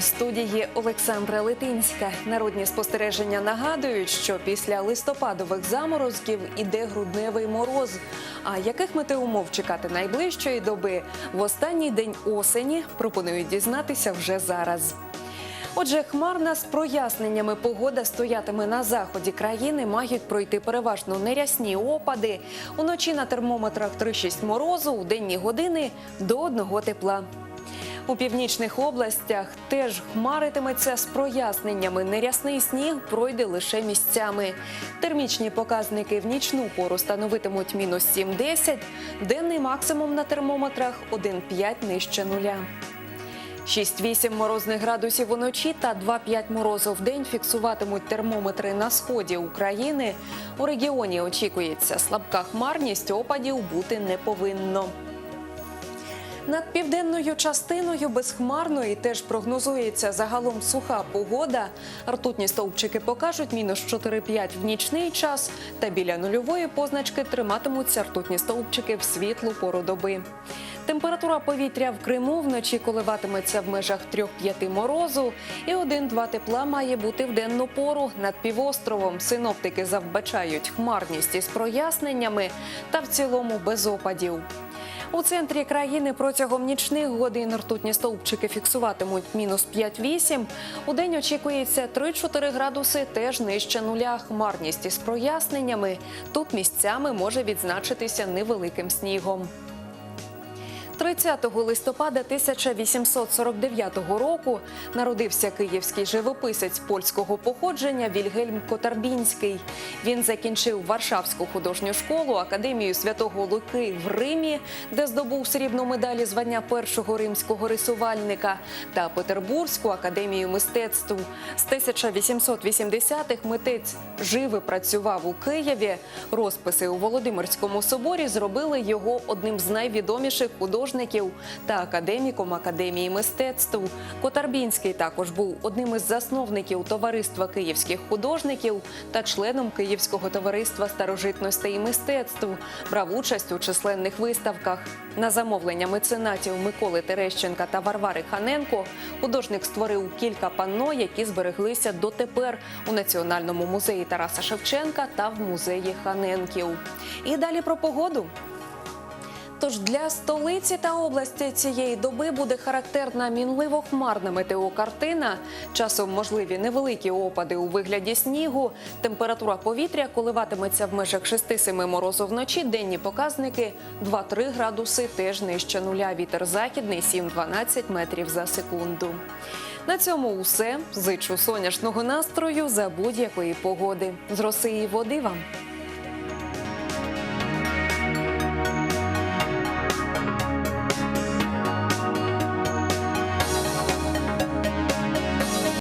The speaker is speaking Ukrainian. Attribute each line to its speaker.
Speaker 1: студії Олександра Литинська. Народні спостереження нагадують, що після листопадових заморозків іде грудневий мороз. А яких метеумов чекати найближчої доби в останній день осені пропонують дізнатися вже зараз. Отже, хмарна з проясненнями погода стоятиме на заході країни. Мають пройти переважно нерясні опади. Уночі на термометрах 3-6 морозу, у денні години до 1 тепла. У північних областях теж хмаритиметься з проясненнями. Нерясний сніг пройде лише місцями. Термічні показники в нічну пору становитимуть мінус 7-10, денний максимум на термометрах 1,5 нижче нуля. 6-8 морозних градусів уночі та 2-5 морозу в день фіксуватимуть термометри на сході України. У регіоні очікується слабка хмарність, опадів бути не повинно. Над південною частиною безхмарної теж прогнозується загалом суха погода. Ртутні стовпчики покажуть мінус 4-5 в нічний час, та біля нульової позначки триматимуться ртутні стовпчики в світлу пору доби. Температура повітря в Криму вночі коливатиметься в межах 3-5 морозу, і 1-2 тепла має бути в денну пору. Над півостровом синоптики завбачають хмарність із проясненнями та в цілому без опадів. У центрі країни протягом нічних годин ртутні стовпчики фіксуватимуть мінус 5-8. У день очікується 3-4 градуси, теж нижче нуля. Хмарність із проясненнями. Тут місцями може відзначитися невеликим снігом. 30 листопада 1849 року народився київський живописець польського походження Вільгельм Котарбінський. Він закінчив Варшавську художню школу, академію святого Луки в Римі, де здобув срібну медаль і звання першого римського рисувальника, та Петербурзьку академію мистецтв. З 1880-х митець жив і працював у Києві. Розписи у Володимирському соборі зробили його одним з найвідоміших художників та академіком Академії мистецтв. Котарбінський також був одним із засновників товариства київських художників та членом Київського товариства старожитностей і мистецтв. Брав участь у численних виставках. На замовлення меценатів Миколи Терещенка та Варвари Ханенко художник створив кілька панно, які збереглися дотепер у Національному музеї Тараса Шевченка та в музеї Ханенків. І далі про погоду. Тож для столиці та області цієї доби буде характерна мінливо-хмарна метеокартина. Часом можливі невеликі опади у вигляді снігу. Температура повітря коливатиметься в межах 6-7 морозу вночі. Денні показники 2-3 градуси, теж нижче нуля. Вітер західний 7-12 метрів за секунду. На цьому усе. Зичу сонячного настрою за будь-якої погоди. З роси і води вам.